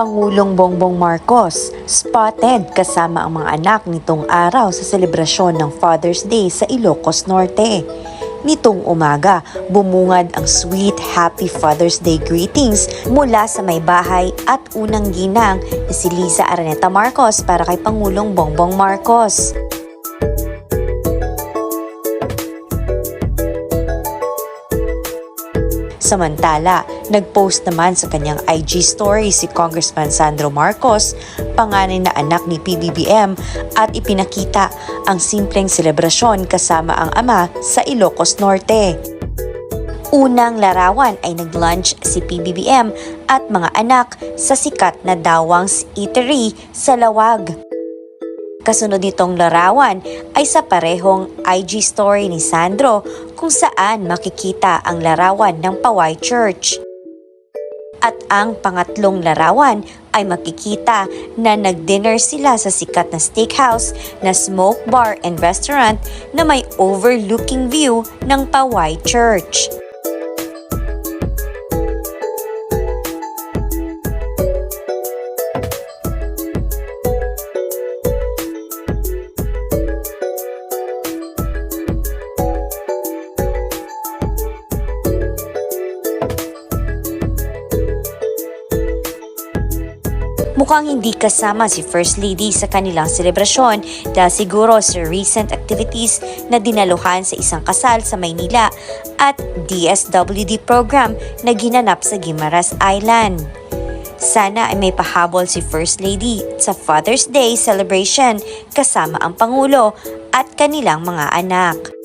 Pangulong Bongbong Marcos spotted kasama ang mga anak nitong araw sa selebrasyon ng Father's Day sa Ilocos Norte. Nitong umaga, bumungad ang sweet Happy Father's Day greetings mula sa may bahay at unang ginang na si Liza Araneta Marcos para kay Pangulong Bongbong Marcos. Samantala, nag-post naman sa kanyang IG story si Congressman Sandro Marcos, panganay na anak ni PBBM at ipinakita ang simpleng selebrasyon kasama ang ama sa Ilocos Norte. Unang larawan ay nag-lunch si PBBM at mga anak sa sikat na Dawang's Eatery sa Lawag. Kasunod nitong larawan ay sa parehong IG story ni Sandro kung saan makikita ang larawan ng Paway Church. At ang pangatlong larawan ay makikita na nag-dinner sila sa sikat na steakhouse na smoke bar and restaurant na may overlooking view ng Paway Church. Mukhang hindi kasama si First Lady sa kanilang selebrasyon dahil siguro sa recent activities na dinaluhan sa isang kasal sa Maynila at DSWD program na ginanap sa Guimaras Island. Sana ay may pahabol si First Lady sa Father's Day celebration kasama ang Pangulo at kanilang mga anak.